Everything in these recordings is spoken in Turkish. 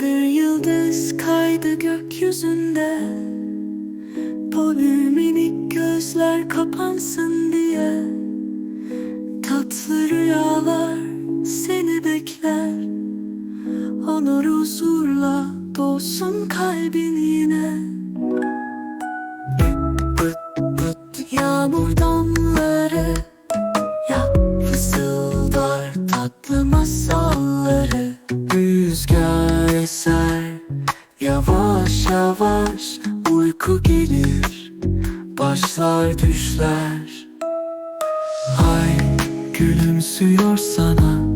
Bir yıldız kaydı gökyüzünde. Minik gözler kapansın diye. Tatlı rüyalar seni bekler. Onur huzurla dolsun kalbin yine Rüzgar eser. Yavaş yavaş uyku gelir. Başlar düşler. Ay gülümsüyor sana.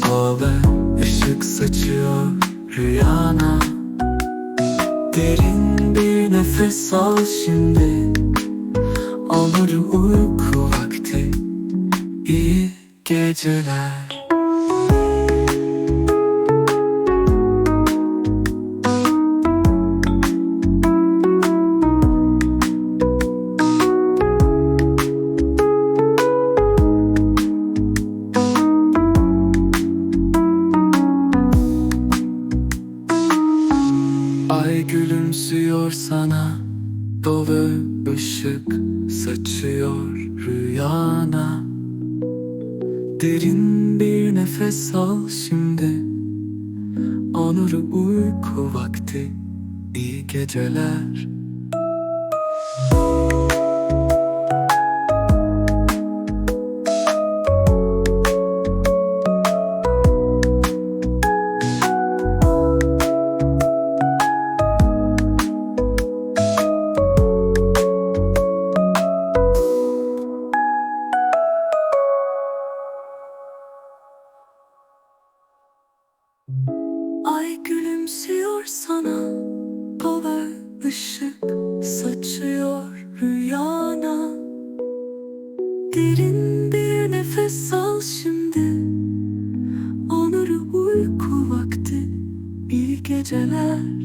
Hava ışık saçıyor rüyana. Derin bir nefes al şimdi. Olur uyku vakti. İyi geceler gülümsüyor sana. Dolu ışık saçıyor rüyana. Derin bir nefes al şimdi. Onur uyku vakti İyi geceler gülümsüyor sana. Baba ışık saçıyor rüyana. Derin bir nefes al şimdi. Onur uyku vakti İyi geceler